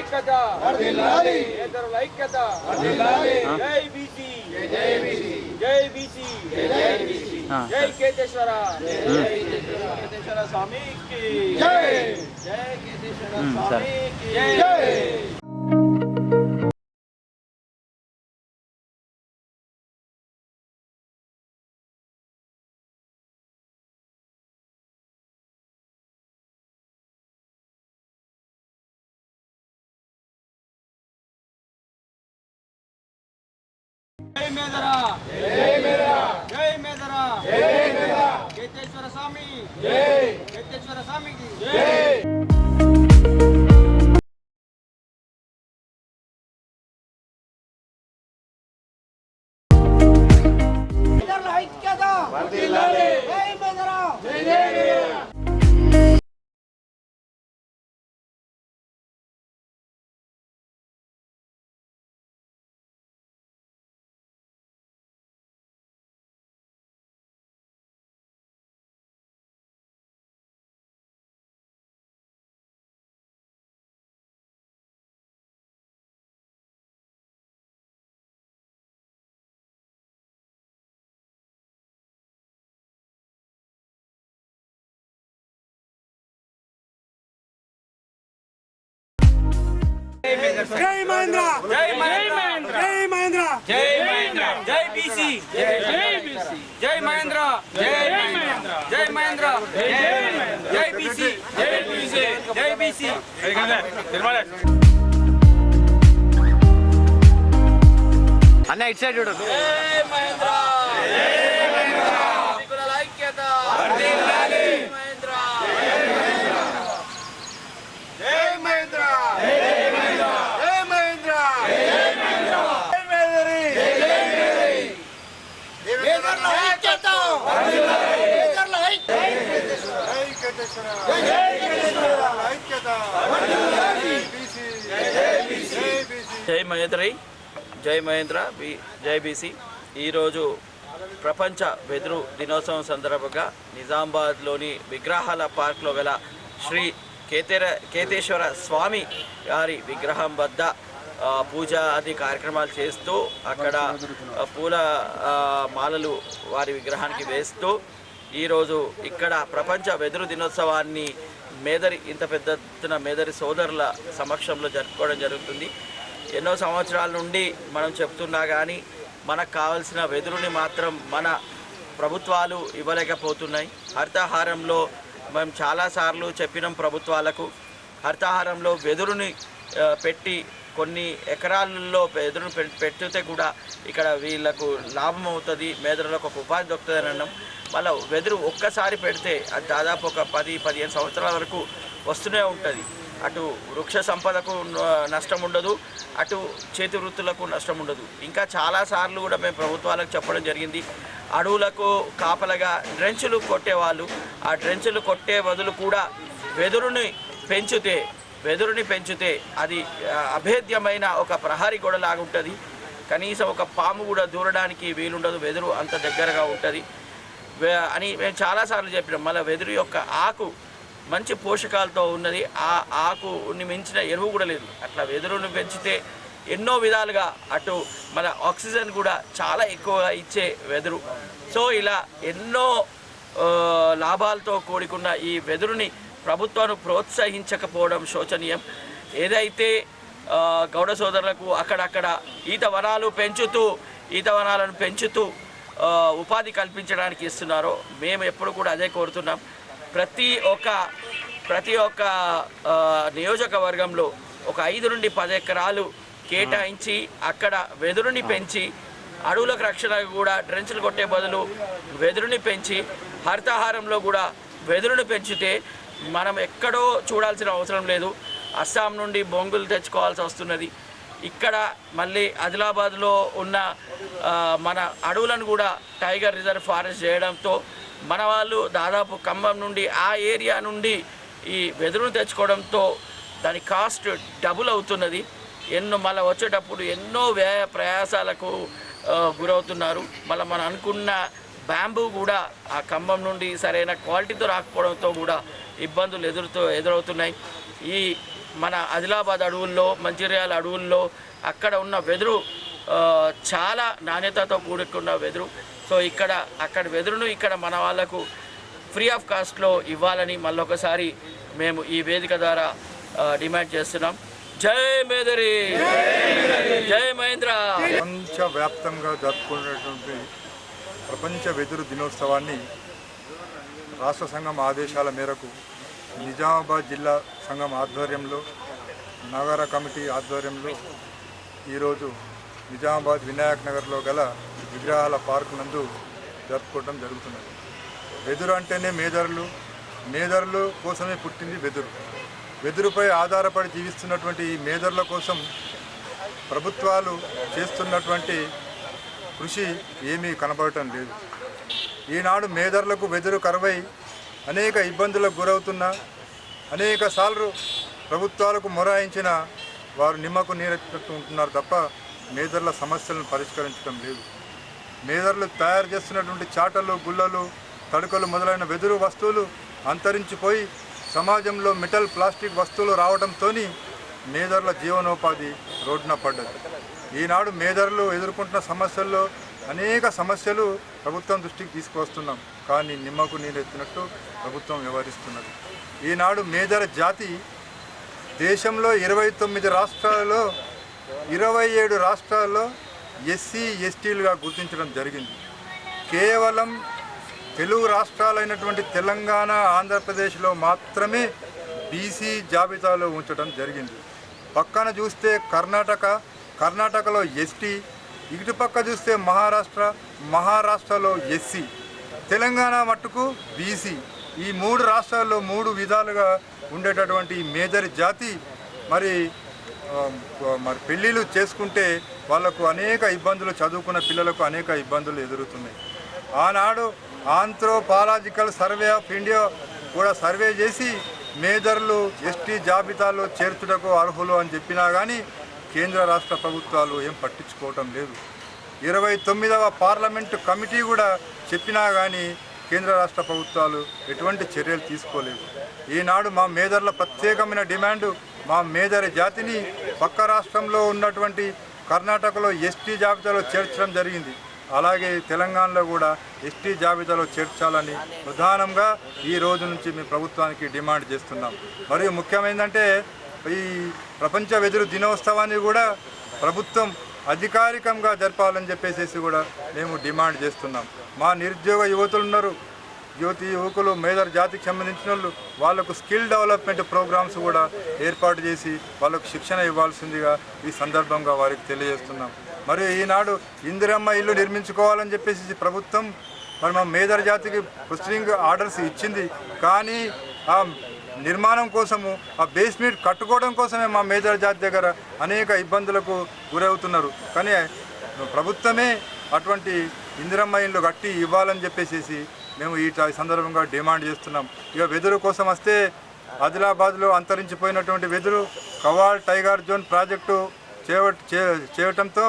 ఐక్యత. నేతరుల ఐక్యత. జై బీసీ. జై బీసీ. జై కేతేశ్వర. కేతేశ్వర స్వామికి. జై. జై. కేతేశ్వర స్వామికి. జై. మేదరా. జై మేదరా. జై మేదరా. జై మేదరా కేతేశ్వర స్వామి. జై. కేతేశ్వర స్వామికి. జై. జై మహేంద్ర జై మహేంద్ర జై మహేంద్ర జై మహేంద్ర జై బీసీ జై బీసీ జై మహేంద్ర జై మహేంద్ర జై మహేంద్ర జై బీసీ జై బీసీ జై బీసీ అన్న ఇటు సైడ్ చూడు జై మహేంద్ర జై మహేంద్ర ఐక్యత వర్ధిల్లాలి మహేంద్ర జై మహేంద్ర జై మహేంద్ర జై మహేంద్ర జై మహేంద్ర జై మేదరి జై మేదరి మేదర్ల ఐక్యత వర్ధిల్లాలి మేదర్ల ఐక్యత జై కేతేశ్వర జై కేతేశ్వర ఐక్యత వర్ధిల్లాలి బీసీ జై బీసీ జై బీసీ జై మహేంద్రై జై మహేంద్ర బి జై బీసీ. ఈరోజు ప్రపంచ వెదురు దినోత్సవం సందర్భంగా నిజామాబాద్లోని విగ్రహాల పార్క్లో గల శ్రీ కేతేర కేతేశ్వర స్వామి గారి విగ్రహం వద్ద పూజ ఆది కార్యక్రమాలు చేస్తూ అక్కడ పూల మాలలు వారి విగ్రహానికి వేస్తూ ఈరోజు ఇక్కడ ప్రపంచ వెదురు దినోత్సవాన్ని మేదరి ఇంత పెద్ద ఎత్తున మేదరి సోదరుల సమక్షంలో జరుపుకోవడం జరుగుతుంది. ఎన్నో సంవత్సరాల నుండి మనం చెప్తున్నా కానీ మనకు కావలసిన వెదురుని మాత్రం మన ప్రభుత్వాలు ఇవ్వలేకపోతున్నాయి. హరితహారంలో మేము చాలాసార్లు చెప్పినాం ప్రభుత్వాలకు. హరితహారంలో వెదురుని పెట్టి కొన్ని ఎకరాలలో వెదురును పె- పెట్టితే కూడా ఇక్కడ వీళ్ళకు లాభం అవుతుంది మేదరులకు ఒక ఉపాధి దొరుకుతుంది అని అన్నాం. మళ్ళీ వెదురు ఒక్కసారి పెడితే అది దాదాపు ఒక పది పదిహేను సంవత్సరాల వరకు వస్తూనే ఉంటుంది. అటు వృక్ష సంపదకు నష్టం ఉండదు అటు చేతి వృత్తులకు నష్టం ఉండదు. ఇంకా చాలాసార్లు కూడా మేము ప్రభుత్వాలకు చెప్పడం జరిగింది అడవులకు కాపలగా డ్రెంచులు కొట్టేవాళ్ళు. ఆ డ్రెంచులు కొట్టే బదులు కూడా వెదురుని పెంచితే వెదురుని పెంచితే అది అభేద్యమైన ఒక ప్రహరీ గోడలాగా ఉంటుంది. కనీసం ఒక పాము కూడా దూరడానికి వీలుండదు వెదురు అంత దగ్గరగా ఉంటుంది. అని మేము చాలాసార్లు చెప్పినాం. మళ్ళీ వెదురు యొక్క ఆకు మంచి పోషకాలతో ఉన్నది. ఆ ఆకుని మించిన ఎరువు కూడా లేదు. అట్లా వెదురును పెంచితే ఎన్నో విధాలుగా అటు మన ఆక్సిజన్ కూడా చాలా ఎక్కువగా ఇచ్చే వెదురు. సో ఇలా ఎన్నో లాభాలతో కూడుకున్న ఈ వెదురుని ప్రభుత్వాన్ని ప్రోత్సహించకపోవడం శోచనీయం. ఏదైతే గౌడ సోదరులకు అక్కడక్కడ ఈత వనాలు పెంచుతూ ఈత వనాలను పెంచుతూ ఉపాధి కల్పించడానికి ఇస్తున్నారో మేము ఎప్పుడు కూడా అదే కోరుతున్నాం. ప్రతి ఒక్క ప్రతి ఒక్క నియోజకవర్గంలో ఒక ఐదు నుండి పది ఎకరాలు కేటాయించి అక్కడ వెదురుని పెంచి అడవులకు రక్షణకు కూడా డ్రెంచ్లు కొట్టే బదులు వెదురుని పెంచి హరితహారంలో కూడా వెదురుని పెంచితే మనం ఎక్కడో చూడాల్సిన అవసరం లేదు. అస్సాం నుండి బొంగులు తెచ్చుకోవాల్సి వస్తున్నది. ఇక్కడ మళ్ళీ ఆదిలాబాద్లో ఉన్న మన అడవులను కూడా టైగర్ రిజర్వ్ ఫారెస్ట్ చేయడంతో మన వాళ్ళు దాదాపు ఖమ్మం నుండి ఆ ఏరియా నుండి ఈ వెదురును తెచ్చుకోవడంతో దాని కాస్ట్ డబుల్ అవుతున్నది. ఎన్నో మళ్ళీ వచ్చేటప్పుడు ఎన్నో వ్యయ ప్రయాసాలకు గురవుతున్నారు. మళ్ళీ మనం అనుకున్న బ్యాంబూ కూడా ఆ ఖమ్మం నుండి సరైన క్వాలిటీతో రాకపోవడంతో కూడా ఇబ్బందులు ఎదురుతో ఎదురవుతున్నాయి. ఈ మన ఆదిలాబాద్ అడవుల్లో మంచిర్యాల అడవుల్లో అక్కడ ఉన్న వెదురు చాలా నాణ్యతతో కూడుకున్న వెదురు. సో ఇక్కడ అక్కడ వెదురును ఇక్కడ మన వాళ్ళకు ఫ్రీ ఆఫ్ కాస్ట్లో ఇవ్వాలని మళ్ళొకసారి మేము ఈ వేదిక ద్వారా డిమాండ్ చేస్తున్నాం. జై మేదరి! జై మహేంద్ర! ప్రపంచవ్యాప్తంగా జరుపుకున్నటువంటి ప్రపంచ వెదురు దినోత్సవాన్ని రాష్ట్ర సంఘం ఆదేశాల మేరకు నిజామాబాద్ జిల్లా సంఘం ఆధ్వర్యంలో నగర కమిటీ ఆధ్వర్యంలో ఈరోజు నిజామాబాద్ వినాయక్ నగర్లో గల విగ్రహాల పార్క్ నందు జరుపుకోవడం జరుగుతున్నది. వెదురు అంటేనే మేదరులు. మేదరులు కోసమే పుట్టింది వెదురు. వెదురుపై ఆధారపడి జీవిస్తున్నటువంటి ఈ మేదరుల కోసం ప్రభుత్వాలు చేస్తున్నటువంటి కృషి ఏమీ కనబడటం లేదు. ఈనాడు మేదర్లకు వెదురు కరువై అనేక ఇబ్బందులకు గురవుతున్న అనేక సార్లు ప్రభుత్వాలకు మొరాయించిన వారు నిమ్మకు నీరెట్టినట్టు ఉంటున్నారు తప్ప మేదర్ల సమస్యలను పరిష్కరించడం లేదు. మేదర్లు తయారు చేస్తున్నటువంటి చాటలు గుల్లలు తడుకలు మొదలైన వెదురు వస్తువులు అంతరించిపోయి సమాజంలో మెటల్ ప్లాస్టిక్ వస్తువులు రావడంతో మేదర్ల జీవనోపాధి రోడ్డున పడ్డది. ఈనాడు మేదరులు ఎదుర్కొంటున్న సమస్యల్లో అనేక సమస్యలు ప్రభుత్వం దృష్టికి తీసుకువస్తున్నాం. కానీ నిమ్మకు నీరెత్తినట్టు ప్రభుత్వం వ్యవహరిస్తున్నది. ఈనాడు మేదర జాతి దేశంలో ఇరవై తొమ్మిది రాష్ట్రాలలో ఇరవై ఏడు రాష్ట్రాల్లో ఎస్సీ ఎస్టీలుగా గుర్తించడం జరిగింది. కేవలం తెలుగు రాష్ట్రాలైనటువంటి తెలంగాణ ఆంధ్రప్రదేశ్లో మాత్రమే బీసీ జాబితాలో ఉంచడం జరిగింది. పక్కన చూస్తే కర్ణాటక కర్ణాటకలో ఎస్టీ ఇటు పక్క చూస్తే మహారాష్ట్ర మహారాష్ట్రలో ఎస్సీ తెలంగాణ మట్టుకు బీసీ. ఈ మూడు రాష్ట్రాల్లో మూడు విధాలుగా ఉండేటటువంటి మేజర్ జాతి. మరి మరి పెళ్ళిళ్ళు చేసుకుంటే వాళ్ళకు అనేక ఇబ్బందులు చదువుకున్న పిల్లలకు అనేక ఇబ్బందులు ఎదురుతున్నాయి. ఆనాడు ఆంథ్రోపాలాజికల్ సర్వే ఆఫ్ ఇండియా కూడా సర్వే చేసి మేజర్లు ఎస్టీ జాబితాలో చేర్చుటకు అర్హులు అని చెప్పినా కానీ కేంద్ర రాష్ట్ర ప్రభుత్వాలు ఏం పట్టించుకోవటం లేదు. ఇరవై తొమ్మిదవ పార్లమెంటు కమిటీ కూడా చెప్పినా కానీ కేంద్ర రాష్ట్ర ప్రభుత్వాలు ఎటువంటి చర్యలు తీసుకోలేవు ఈనాడు మా మేదర్ల ప్రత్యేకమైన డిమాండ్ మా మేదరి జాతిని పక్క రాష్ట్రంలో ఉన్నటువంటి కర్ణాటకలో ఎస్టీ జాబితాలో చేర్చడం జరిగింది. అలాగే తెలంగాణలో కూడా ఎస్టీ జాబితాలో చేర్చాలని ప్రధానంగా ఈ రోజు నుంచి మేము ప్రభుత్వానికి డిమాండ్ చేస్తున్నాం. మరియు ముఖ్యమైనదంటే ఈ ప్రపంచ వెదురు దినోత్సవాన్ని కూడా ప్రభుత్వం అధికారికంగా జరపాలని చెప్పేసి కూడా మేము డిమాండ్ చేస్తున్నాం. మా నిరుద్యోగ యువతులు ఉన్నారు. యువతి యువకులు మేధర్ జాతికి సంబంధించిన వాళ్ళు వాళ్ళకు స్కిల్ డెవలప్మెంట్ ప్రోగ్రామ్స్ కూడా ఏర్పాటు చేసి వాళ్ళకు శిక్షణ ఇవ్వాల్సిందిగా ఈ సందర్భంగా వారికి తెలియజేస్తున్నాం. మరియు ఈనాడు ఇందిరమ్మ ఇల్లు నిర్మించుకోవాలని చెప్పేసి ప్రభుత్వం మరి మా మేధర్ జాతికి ప్రొసీడింగ్ ఆర్డర్స్ ఇచ్చింది. కానీ ఆ నిర్మాణం కోసము ఆ బేస్మెంట్ కట్టుకోవడం కోసమే మా మేజర్ జాతి దగ్గర అనేక ఇబ్బందులకు గురవుతున్నారు. కానీ ప్రభుత్వమే అటువంటి ఇందిరమ్మ ఇండ్లు కట్టి ఇవ్వాలని చెప్పేసి మేము ఈ సందర్భంగా డిమాండ్ చేస్తున్నాం. ఇక వెదురు కోసం వస్తే ఆదిలాబాద్లో అంతరించిపోయినటువంటి వెదురు కవాల్ టైగర్ జోన్ ప్రాజెక్టు చేవ చేయటంతో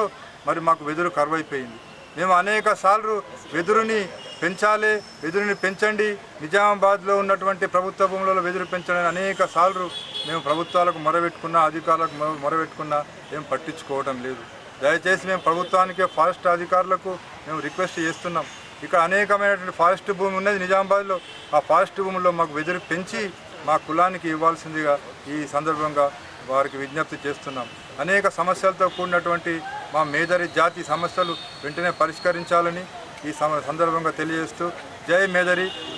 మరి మాకు వెదురు కరువైపోయింది. మేము అనేక సార్లు వెదురుని పెంచాలి వెదురుని పెంచండి. నిజామాబాద్లో ఉన్నటువంటి ప్రభుత్వ భూములలో వెదురు పెంచడానికి అనేక సార్లు మేము ప్రభుత్వాలకు మొరబెట్టుకున్నా అధికారులకు మొరబెట్టుకున్నా ఏం పట్టించుకోవడం లేదు. దయచేసి మేము ప్రభుత్వానికి ఫారెస్ట్ అధికారులకు మేము రిక్వెస్ట్ చేస్తున్నాం. ఇక్కడ అనేకమైనటువంటి ఫారెస్ట్ భూమి ఉన్నది నిజామాబాద్లో. ఆ ఫారెస్ట్ భూముల్లో మాకు వెదురు పెంచి మా కులానికి ఇవ్వాల్సిందిగా ఈ సందర్భంగా వారికి విజ్ఞప్తి చేస్తున్నాం. అనేక సమస్యలతో కూడినటువంటి మా మేదరి జాతి సమస్యలు వెంటనే పరిష్కరించాలని ఈ సందర్భంగా తెలియజేస్తూ జై మేదరి